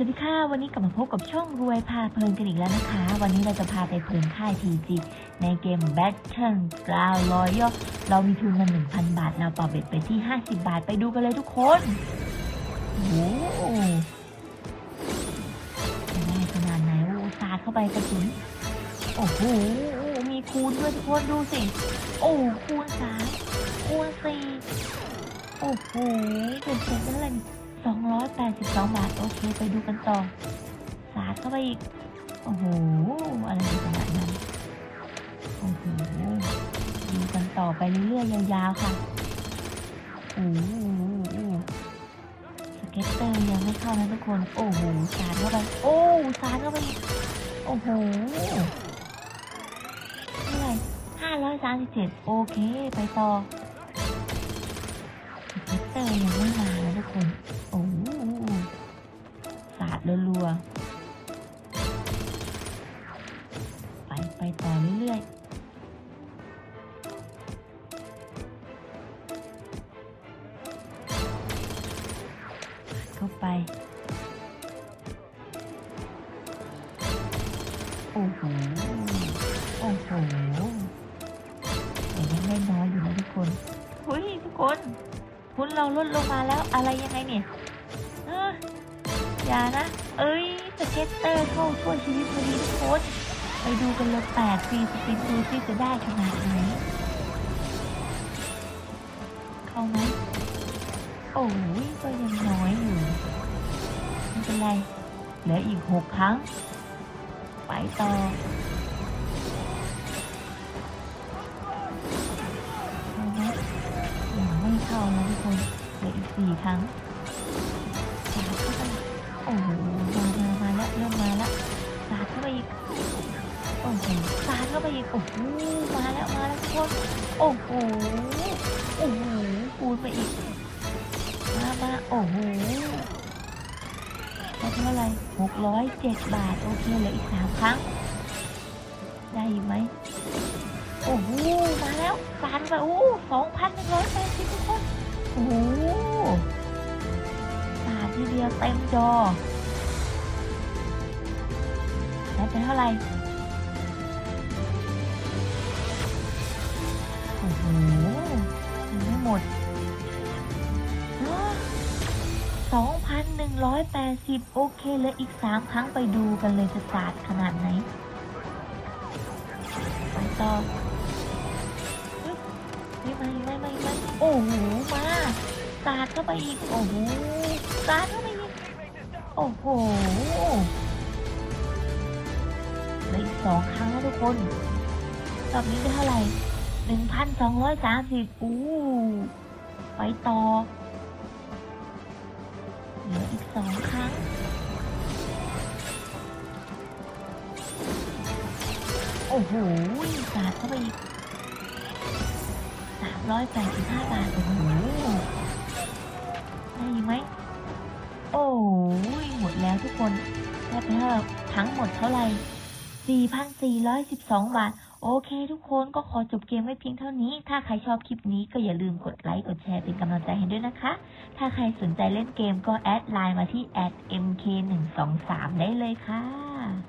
สวัสดีค่ะ วันนี้กลับมาพบกับช่องรวยพาเพลินกันอีกแล้วนะคะ วันนี้เราจะพาไปเพลินค่าย PG ในเกม Battle Ground Royal เรามีทุนมา1,000 บาท เราต่อเบ็ดไปที่ 50 บาทไปดูกันเลยทุกคนโอ้โหง่ายขนาดไหนโอ้สาดเข้าไปกระสุนโอ้โหมีคูณด้วยทุกคนดูสิ โอ้คูณสามคูณสี่โอ้โหเป็นเศษเป็นอะไร นี่282 บาท โอเค ไปดูกันต่อ สาดเข้าไปอีก โอ้โห อะไรขนาดนั้นโอ้โหดูกันต่อไปเรื่อยๆยาวๆค่ะโอ้โหสเก็ตเตอร์ยังไม่เข้านะทุกคน โอ้โห สาดเข้าไป โอ้สาดเข้าไปอีกโอ้โหเท่าไหร่537โอเค ไปต่อสเก็ตเตอร์ยังไม่ ต่อเรื่อยๆเข้าไป โอ้โห โอ้โหแต่ยังไม่น้อยอยู่นะทุกคนเฮ้ยทุกคนคุณเราลดลงมาแล้วอะไรยังไงเนี่ยเอออย่านะ เอ้ย สเก็ตเตอร์เข้าช่วยชีวิตพอดีทุกคน ไปดูกันเลยแปดฟรีสปินดูที่จะได้ขนาดไหน เข้าไหมโอ้ยก็ยังน้อยอยู่ไม่เป็นไรเหลืออีกหกครั้ง ไปต่อเข้าไหมยังไม่เข้านะทุกคนเหลืออีกสี่ครั้งโอ้โห โอ้โหมาแล้วมาแล้วทุกคนโอ้โหโอ้โหคูณไปอีกมามาโอ้โหได้เท่าไรหกร้อยเจ็ดบาท โอเคเหลืออีกสามครั้ง ได้อีกไหมโอ้โหมาแล้วสารไปโอ้สองพันหนึ่งร้อยแปดสิบทุกคนโอ้โหสาดทีเดียวเต็มจอได้ไปเท่าไหร่ มดสองพันหนึ่งร้อยแปดสิบโอเคเหลืออีกสามครั้งไปดูกันเลยจะสาดขนาดไหน ไปต่อไม่ไม่ไม่ไม่ไม่โอ้โห มาสาดเข้าไปอีก โอ้โหสาดเข้าไปอีก โอ้โหเหลืออีกสองครั้งแล้วทุกคนรอบนี้ได้เท่าไหร่ หนึ่งพันสองร้อยสามสิบอู้ไปต่อเหลืออีกสองครั้งโอ้โหสาดเข้าไปอีกสามร้อยแปดสิบห้าบาท โอ้โห ได้ยินไหม โอ้ยหมดแล้วทุกคน ได้ไปเท่าไหร่ทั้งหมดเท่าไหร่4,412บาท โอเคทุกคนก็ขอจบเกมไว้เพียงเท่านี้ ถ้าใครชอบคลิปนี้ก็อย่าลืมกดไลค์กดแชร์เป็นกำลังใจให้ด้วยนะคะ ถ้าใครสนใจเล่นเกมก็แอดไลน์มาที่ @mk123 ได้เลยค่ะ